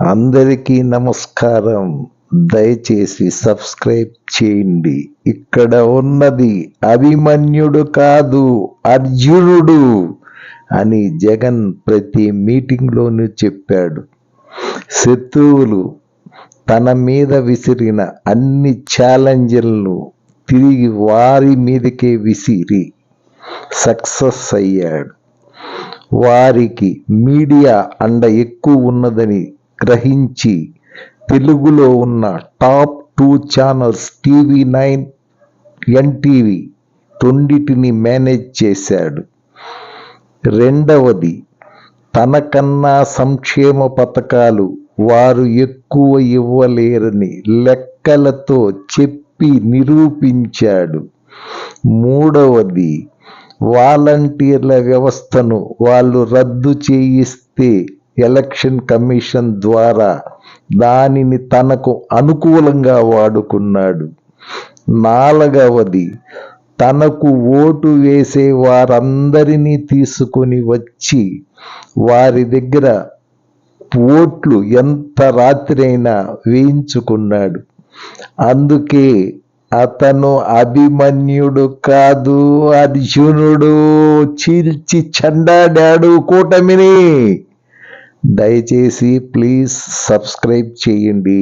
అందరికీ నమస్కారం. దయచేసి సబ్స్క్రైబ్ చేయండి. ఇక్కడ ఉన్నది అభిమన్యుడు కాదు అర్జునుడు అని జగన్ ప్రతి మీటింగ్లోనూ చెప్పాడు. శత్రువులు తన మీద విసిరిన అన్ని ఛాలెంజ్లను తిరిగి వారి మీదకే విసిరి సక్సెస్ అయ్యాడు. వారికి మీడియా అండ ఎక్కువ ఉన్నదని గ్రహించి తెలుగులో ఉన్న top two channels TV nine NTV రెండిటిని మేనేజ్ చేశాడు. రెండవది తనకన్నా సంక్షేమ పథకాలు వారు ఎక్కువ ఇవ్వలేరని లెక్కలతో చెప్పి నిరూపించాడు. మూడవది వాలంటీర్ల వ్యవస్థను వాళ్ళు రద్దు చేయిస్తే ఎలక్షన్ కమిషన్ ద్వారా దానిని తనకు అనుకూలంగా వాడుకున్నాడు. నాలుగవది తనకు ఓటు వేసే వారందరినీ తీసుకొని వచ్చి వారి దగ్గర ఓట్లు ఎంత రాత్రైనా వేయించుకున్నాడు. అందుకే అతను అభిమన్యుడు కాదు అర్జునుడు చీల్చి చండాడాడు కూటమిని. దయచేసి ప్లీజ్ సబ్స్క్రైబ్ చేయండి.